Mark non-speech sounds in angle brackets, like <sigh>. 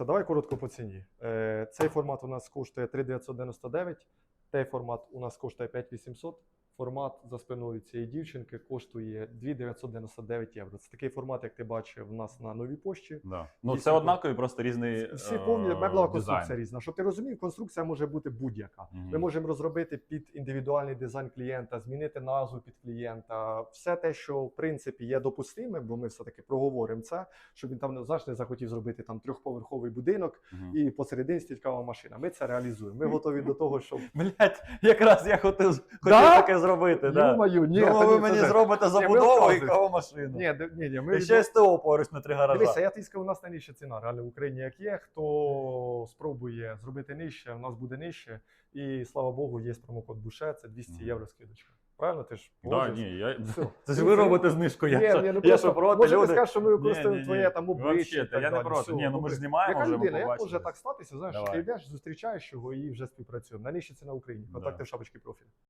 Дивися, давай коротко по ціні. Е, Цей формат у нас коштує 3999, цей формат у нас коштує 5800. Формат за спиною цієї дівчинки коштує 2999 євро. Це такий формат, як ти бачив у нас на новій пошті. Да. Ну, це однакові, просто різний. Всі е, повні меблева дизайн. конструкція різна. Щоб ти розумів, конструкція може бути будь-яка. Ми можемо розробити під індивідуальний дизайн клієнта, змінити назву під клієнта. Все те, що в принципі є допустимим, бо ми все-таки проговоримо це, щоб він там знаєш, не захотів зробити там трьохповерховий будинок і посередині стоїть машина. Ми це реалізуємо. Ми готові до того, щоб Блять, якраз я хотів, хотів таке зробити. Да. Ю-маю, ні, Думав, ви ні, мені це- зробите забудову і кавомашину. Ні, ні, ні, ми І ще СТО поруч на три гаража. Дивися, я тобі скажу, у нас найнижча ціна реально в Україні як є. Хто спробує зробити нижче, у нас буде нижче. І слава Богу, є промокод Буше, це 200 євро скидочка. Правильно? Ти ж Да, ні, я... Все. <laughs> Це ж ви робите знижку, я, Ні, що- ні, ну я що проти, може ти скажеш, що ми Ні, використовуємо ні, твоє там обличчя. Так я не проти. Все, Ні, ну ми ж знімаємо Яка вже, ми людина, як може так статися, знаєш, Давай. ти йдеш, зустрічаєш його і вже співпрацюємо. Найнижча ціна в Україні. Контакти Да. в шапочці профілю.